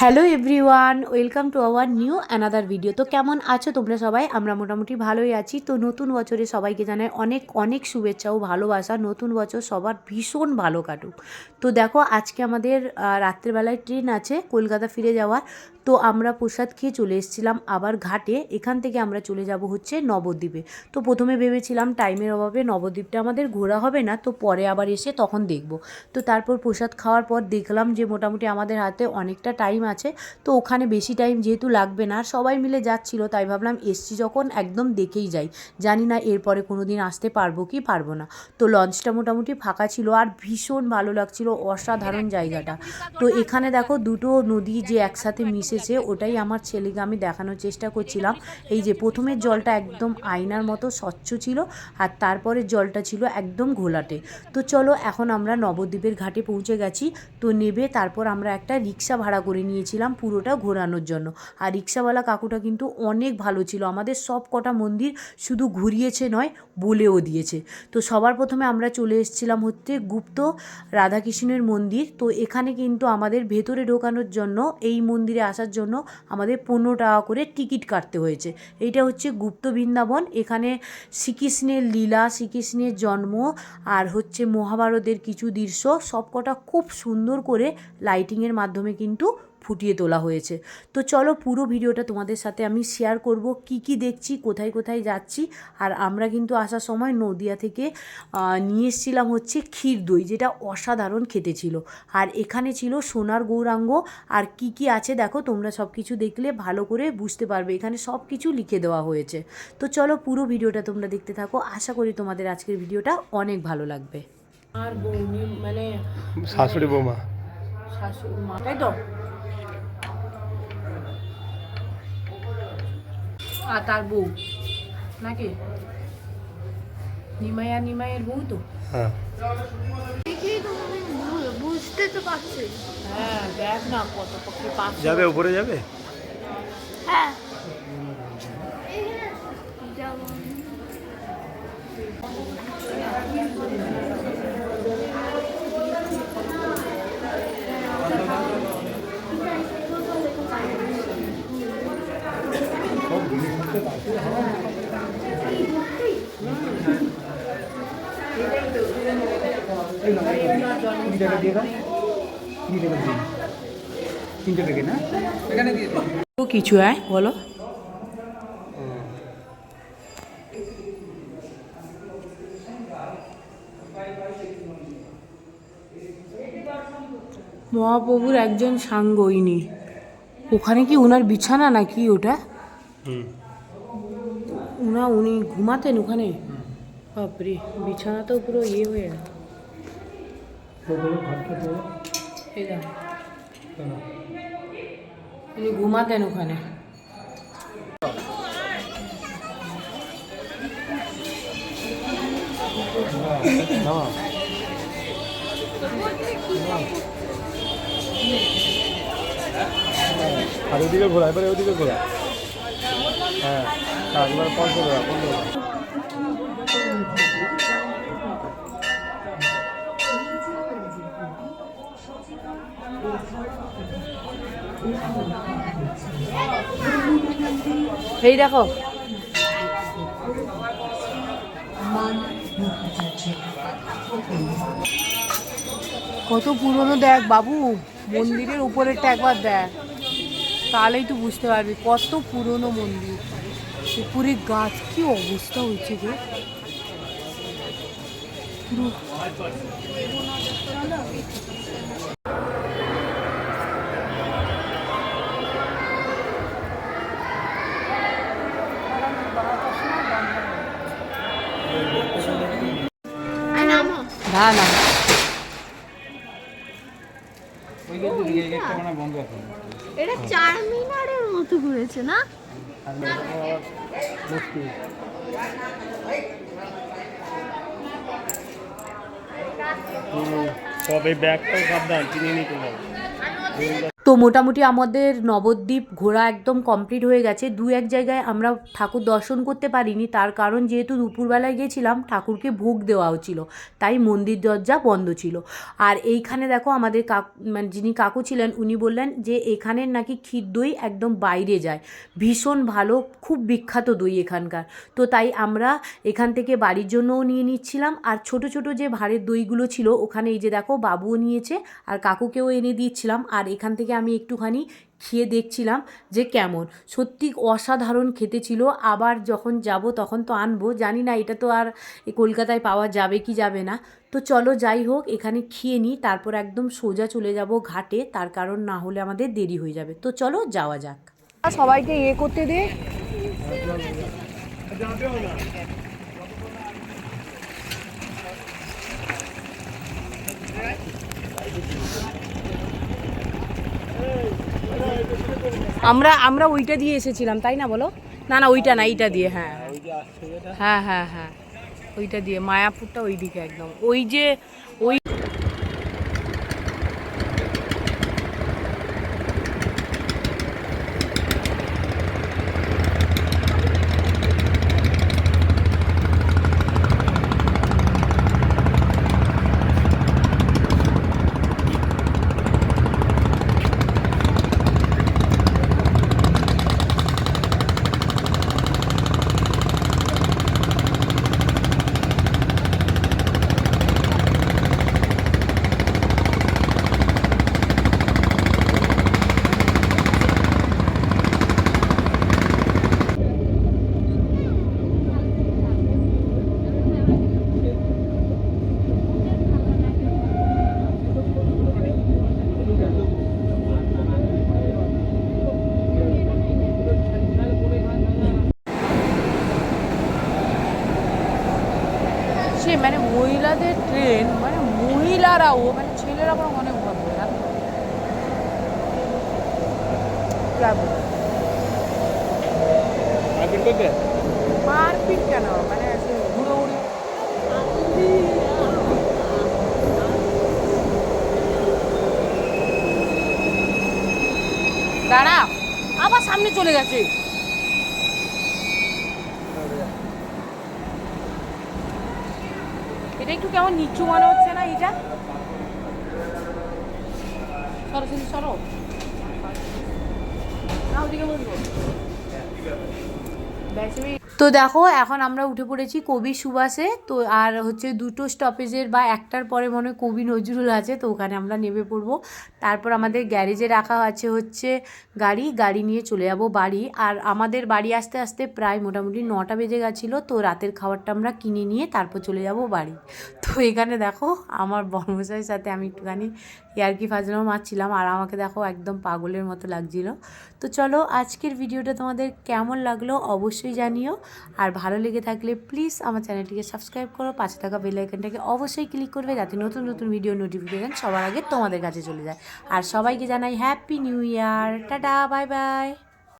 Hello everyone, welcome to our new another video. তো কেমন আছো তোমরা সবাই? আমরা মোটামুটি ভালোই আছি। তো নতুন বছরে সবাইকে জানাই অনেক অনেক শুভেচ্ছা ও ভালোবাসা। নতুন বছর সবার ভীষণ ভালো কাটুক। তো দেখো, আজকে আমাদের রাত্রেবেলায় ট্রেন আছে, কলকাতা ফিরে যাওয়ার। তো আমরা প্রসাদ খেয়ে চলে এসেছিলাম আবার ঘাটে। এখান থেকে আমরা চলে যাব হচ্ছে নবদ্বীপে। তো প্রথমে ভেবেছিলাম টাইমের অভাবে নবদ্বীপটা আমাদের ঘোরা হবে না, তো পরে আবার এসে তখন দেখব। তো তারপর প্রসাদ খাওয়ার পর দেখলাম যে মোটামুটি আমাদের হাতে অনেকটা টাইম আছে, তো ওখানে বেশি টাইম যেহেতু লাগবে না সবাই মিলে যাচ্ছিল, তাই ভাবলাম এসছি যখন একদম দেখেই যাই। জানি না এরপরে কোনো দিন আসতে পারব কি পারব না। তো লঞ্চটা মোটামুটি ফাঁকা ছিল, আর ভীষণ ভালো লাগছিল, অসাধারণ জায়গাটা। তো এখানে দেখো দুটো নদী যে একসাথে মিশেছে ওটাই আমার ছেলেকে আমি দেখানোর চেষ্টা করছিলাম। এই যে প্রথমের জলটা একদম আয়নার মতো স্বচ্ছ ছিল আর তারপরের জলটা ছিল একদম ঘোলাটে। তো চলো এখন আমরা নবদ্বীপের ঘাটে পৌঁছে গেছি। তো নেবে, তারপর আমরা একটা রিক্সা ভাড়া করে নিয়েছিলাম পুরোটা ঘোরানোর জন্য। আর রিক্সাওয়ালা কাকুটা কিন্তু অনেক ভালো ছিল। আমাদের সব কটা মন্দির শুধু ঘুরিয়েছে নয়, বলেও দিয়েছে। তো সবার প্রথমে আমরা চলে এসেছিলাম হচ্ছে গুপ্ত রাধাকৃষ্ণের মন্দির। তো এখানে কিন্তু আমাদের ভেতরে ঢোকানোর জন্য এই মন্দিরে আসার জন্য আমাদের পনেরো টাকা করে টিকিট কাটতে হয়েছে। এইটা হচ্ছে গুপ্ত বৃন্দাবন। এখানে শ্রীকৃষ্ণের লীলা, শ্রীকৃষ্ণের জন্ম আর হচ্ছে মহাভারতের কিছু দৃশ্য সবকটা খুব সুন্দর করে লাইটিংয়ের মাধ্যমে কিন্তু ফুটিয়ে তোলা হয়েছে। তো চলো পুরো ভিডিওটা তোমাদের সাথে আমি শেয়ার করব কি কি দেখছি কোথায় কোথায় যাচ্ছি। আর আমরা কিন্তু আসার সময় নদিয়া থেকে নিয়ে এসেছিলাম হচ্ছে ক্ষীর দই যেটা অসাধারণ খেতে ছিল। আর এখানে ছিল সোনার গৌরাঙ্গ আর কি কি আছে দেখো তোমরা সব কিছু দেখলে ভালো করে বুঝতে পারবে। এখানে সব কিছু লিখে দেওয়া হয়েছে। তো চলো পুরো ভিডিওটা তোমরা দেখতে থাকো আশা করি তোমাদের আজকের ভিডিওটা অনেক ভালো লাগবে। আর বৌনি মানে শাশুড়ি বৌমা। শাশুড়ি মা তাই তো? আর তার বউ। নাকি? নিমাইয়া নিমাইয়ের বউ তো? হ্যাঁ। দেখেই তো আমি বুঝতে তো পারছি। হ্যাঁ দেখ না কত পক্ষে যাবে উপরে যাবে? হ্যাঁ। যাব। কিছু বলো। মহাপ্রভুর একজন সাঙ্গ ইনি ওখানে কি ওনার বিছানা নাকি ওটা? উনা উনি ঘুমাতেন ওখানে? বাপরে বিছানা তো পুরো ইয়ে হয়ে গেল। উনি ঘুমাতেন ওখানে। আর ওদিকে ঘোরা এবারে ওদিকে ঘোরা। হ্যাঁ একবার পনেরো টাকা পনেরো এই দেখো। কত পুরনো দেখ বাবু, মন্দিরের উপরেরটা একবার দেখ। তাহলেই তো বুঝতে পারবি, কত পুরনো মন্দির। উপরে গাছ, কি অবস্থা হয়েছে গো। পুরো না না। এটা চার মিনারের মতো ঘুরেছে না? তবে ব্যাগটাও সাবধান কিনে নিতে হবে। তো মোটামুটি আমাদের নবদ্বীপ ঘোরা একদম কমপ্লিট হয়ে গেছে। দু এক জায়গায় আমরা ঠাকুর দর্শন করতে পারিনি। তার কারণ যেহেতু দুপুরবেলায় গেছিলাম, ঠাকুরকে ভোগ দেওয়াও ছিল। তাই মন্দির দরজা বন্ধ ছিল। আর এইখানে দেখো আমাদের কাকু মানে যিনি কাকু ছিলেন, উনি বললেন যে এখানের নাকি ক্ষীর দই একদম বাইরে যায়। ভীষণ ভালো, খুব বিখ্যাত দই এখানকার। তো তাই আমরা এখান থেকে বাড়ির জন্যও নিয়ে নিচ্ছিলাম। আর ছোট ছোট যে ভাঁড়ের দইগুলো ছিল, ওখানে এই যে দেখো বাবুও নিয়েছে, আর কাকুকেও এনে দিচ্ছিলাম। আর এখান থেকে আমি একটুখানি খেয়ে দেখছিলাম যে কেমন। সত্যি অসাধারণ খেতে ছিল। আবার যখন যাব তখন তো আনব। জানি না এটা তো আর কলকাতায় পাওয়া যাবে কি যাবে না। তো চলো যাই হোক এখানে খেয়ে নিই তারপর একদম সোজা চলে যাব ঘাটে। তার কারণ না হলে আমাদের দেরি হয়ে যাবে। তো চলো যাওয়া যাক। সবাইকে ইয়ে করতে দে। আমরা আমরা ওইটা দিয়ে এসেছিলাম তাই না বলো? না না ওইটা না এইটা দিয়ে হ্যাঁ। হ্যাঁ হ্যাঁ হ্যাঁ ওইটা দিয়ে মায়াপুরটা ওইদিকে একদম। ওই যে ওই সে মানে মহিলাদের মানে মহিলারাও মানে ছেলেরা বরং অনেক যাব মারপিট কেন? মানে দাঁড়া আবার সামনে চলে গেছে। এটা একটু কেমন নিচু মনে হচ্ছে না এটা সরস্বতী সরো। না ওদিকে বলব তো দেখো, এখন আমরা উঠে পড়েছি কবি সুভাষে। তো আর হচ্ছে দুটো স্টপেজের বা একটার পরে মনে হয় কবি নজরুল আছে, তো ওখানে আমরা নেমে পড়ব। তারপর আমাদের গ্যারেজে রাখা আছে হচ্ছে গাড়ি গাড়ি নিয়ে চলে যাব বাড়ি। আর আমাদের বাড়ি আসতে আসতে প্রায় মোটামুটি নটা বেজে গেছিল, তো রাতের খাবারটা আমরা কিনে নিয়ে তারপর চলে যাব বাড়ি। তো এখানে দেখো, আমার বর্মশাইয়ের সাথে আমি একটুখানি ইয়ার্কি ফাজলাম মারছিলাম, আর আমাকে দেখো একদম পাগলের মতো লাগছিল। তো চলো আজকের ভিডিওটা তোমাদের কেমন লাগল অবশ্যই জানিও, আর ভালো লেগে থাকলে প্লিজ আমার চ্যানেলটিকে সাবস্ক্রাইব করো, পাশে থাকা বেলাইকনটাকে অবশ্যই ক্লিক করবে যাতে নতুন নতুন ভিডিও নোটিফিকেশান সবার আগে তোমাদের কাছে চলে যায়। আর সবাইকে জানাই happy new year tata bye bye